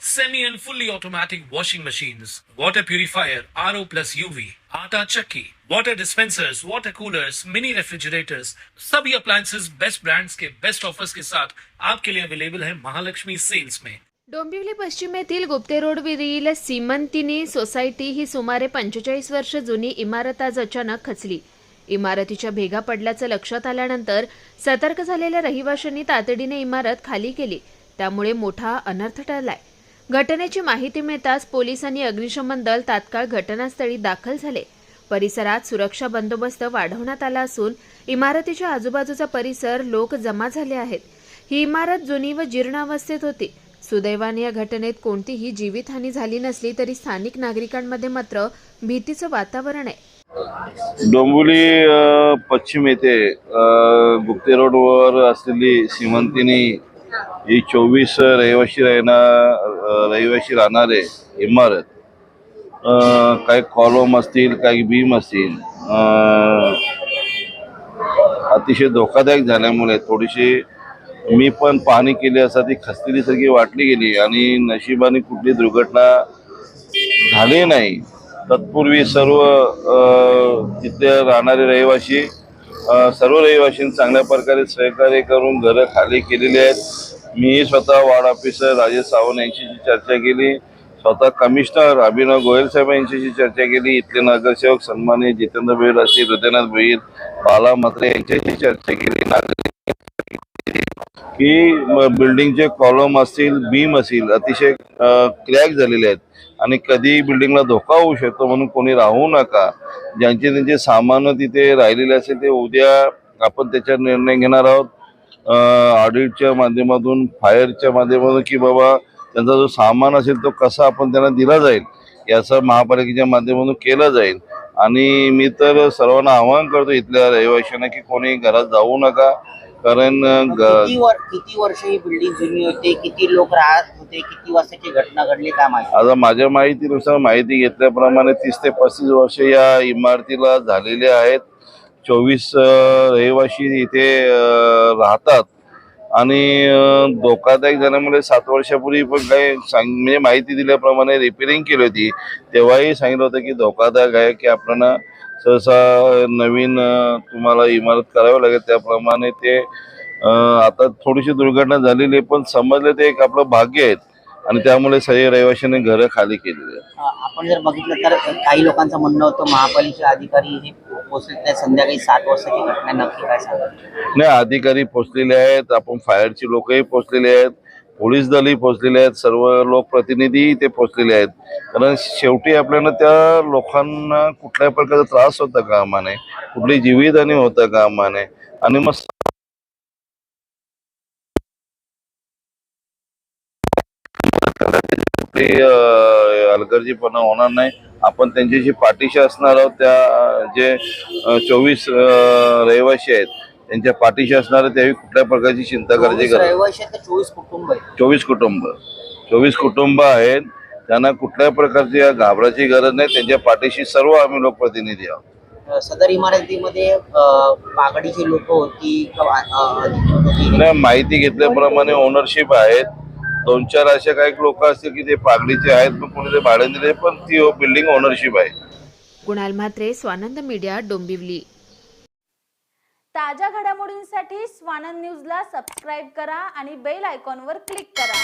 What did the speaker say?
semi and fully automatic washing machines, water purifier, RO plus UV, आटा चक्की, water dispensers, water coolers, mini refrigerators, सभी appliances best brands के best offers के साथ आपके लिए अवेलेबल है महालक्ष्मी सेल्स में। डोंबिवली पश्चिमेतील गुप्ते रोडवरील सीमंतिनी सोसायटी ही सुमारे पंचेचाळीस वर्ष जुनी इमारत आज अचानक खचली. इमारतीच्या भेगा पडल्याचं लक्षात आल्यानंतर सतर्क झालेल्या रहिवाशांनी तातडीने इमारत खाली केली. त्यामुळे मोठा अनर्थ टळलाय. घटनेची माहिती मिळताच पोलिसांनी अग्निशमन दल तात्काळ घटनास्थळी दाखल झाले. परिसरात सुरक्षा बंदोबस्त वाढवण्यात आला असून इमारतीच्या आजूबाजूचा परिसर लोक जमा झाले आहेत. ही इमारत जुनी व जीर्ण अवस्थेत होती. सुदैवाने या घटनेत कोणतीही जीवितहानी झाली नसली तरी स्थानिक नागरिकांमध्ये मात्र भीतीचं वातावरण आहे. डोंबिवली पश्चिम येथे गुप्ते रोडवर असलेली सीमंतिनी ही चोवीस रहिवाशी राहणार रहिवाशी राहणारे इमारत काही कॉलम असतील काही बीम असतील अतिशय धोकादायक झाल्यामुळे थोडीशी मी पण पाहणी केली असता ती खचलेली सगळी वाटली गेली आणि नशिबाने कुठली दुर्घटना झाली नाही. तत्पूर्वी सर्व तिथे तिथले राहणारे रहिवासी सर्व रहिवाशी चांगल्या प्रकारे सहकार्य करून घरं खाली केलेली आहेत. मी स्वतः वार्ड ऑफिसर राजेश सावंत यांच्याशी चर्चा केली. स्वतः कमिशनर अभिनव गोयल साहेब यांच्याशी चर्चा केली. इथले नगरसेवक सन्मान्य जितेंद्र भोईर असतील हृदयनाथ भोईर बाला मात्रे यांच्याशी चर्चा केली. नागरिक की बिल्डिंगचे कॉलम असतील बीम असतील अतिशय क्रॅक झालेले आहेत. आणि कधी बिल्डिंगला धोका होऊ शकतो म्हणून कोणी राहू नका. ज्यांचे त्यांचे सामान तिथे राहिलेले असेल ते उद्या आपण त्याच्यावर निर्णय घेणार आहोत. ऑडिटच्या माध्यमातून फायरच्या माध्यमातून की बाबा त्यांचा जो सामान असेल तो कसा आपण त्यांना दिला जाईल याचं महापालिकेच्या माध्यमातून केलं जाईल. आणि मी तर सर्वांना आवाहन करतो इथल्या रहिवाशांना की कोणी घरात जाऊ नका. कारण किती किती वर्ष ही बिल्डिंग जुनी होते किती लोक राहत होते? किती वाजताची घटना घडली काय माहिती? आता माझ्या माहितीनुसार माहिती घेतल्याप्रमाणे तीस ते पस्तीस वर्ष या इमारतीला झालेले आहेत. चोवीस रहिवासी इथे राहतात. आणि धोकादायक झाल्यामुळे सात वर्षापूर्वी पण काही सांग म्हणजे माहिती दिल्याप्रमाणे रिपेरिंग केली होती. तेव्हाही सांगितलं होतं की धोकादायक आहे की आपल्याला सहसा नवीन तुम्हाला इमारत करावी लागेल. त्याप्रमाणे ते आता थोडीशी दुर्घटना झालेली आहे पण समजलं ते एक आपलं भाग्य आहे. आणि त्यामुळे सगळे रहिवाशांनी घरं खाली केलेली आहेत. आपण जर बघितलं तर काही लोकांचं म्हणणं होतं महापालिकेचे अधिकारी हे पोहोचले संध्याकाळी सात वाजताची घटना नक्की काय सांगाल? नाही अधिकारी पोचलेले आहेत आपण फायरची लोकही पोचलेले आहेत पोलीस दलही पोचलेले आहेत सर्व लोकप्रतिनिधी ते पोचलेले आहेत. कारण शेवटी आपल्याला त्या लोकांना कुठल्या प्रकारचा त्रास होता कामा नये कुठली जीवितहानी होता कामा नये आणि मग कुठली अं, हलगर्जीपणा होणार नाही. आपण त्यांच्याशी पाठीशी असणार आहोत. त्या जे चोवीस रहिवासी आहेत त्यांच्या पाठीशी असणार आहे त्यावेळी कुठल्या प्रकारची चिंता करायची चोवीस कुटुंब चोवीस कुटुंब. चोवीस कुटुंब आहेत. त्यांना कुठल्या प्रकारची घाबराची गरज नाही. त्यांच्या पाठीशी सर्व आम्ही लोकप्रतिनिधी आहोत. सदर इमारतीमध्ये पागडीची लोक होती नाही माहिती घेतल्याप्रमाणे ओनरशिप आहेत. दोन चार असे काही लोक असतील की ते पागडीचे आहेत पण कोणी ते भाडे दिले पण ती बिल्डिंग ओनरशिप आहे. कुणाल म्हात्रे स्वानंद मीडिया डोंबिवली. ताज्या घडामोडींसाठी स्वानंद न्यूजला सबस्क्राईब करा आणि बेल आयकॉनवर क्लिक करा.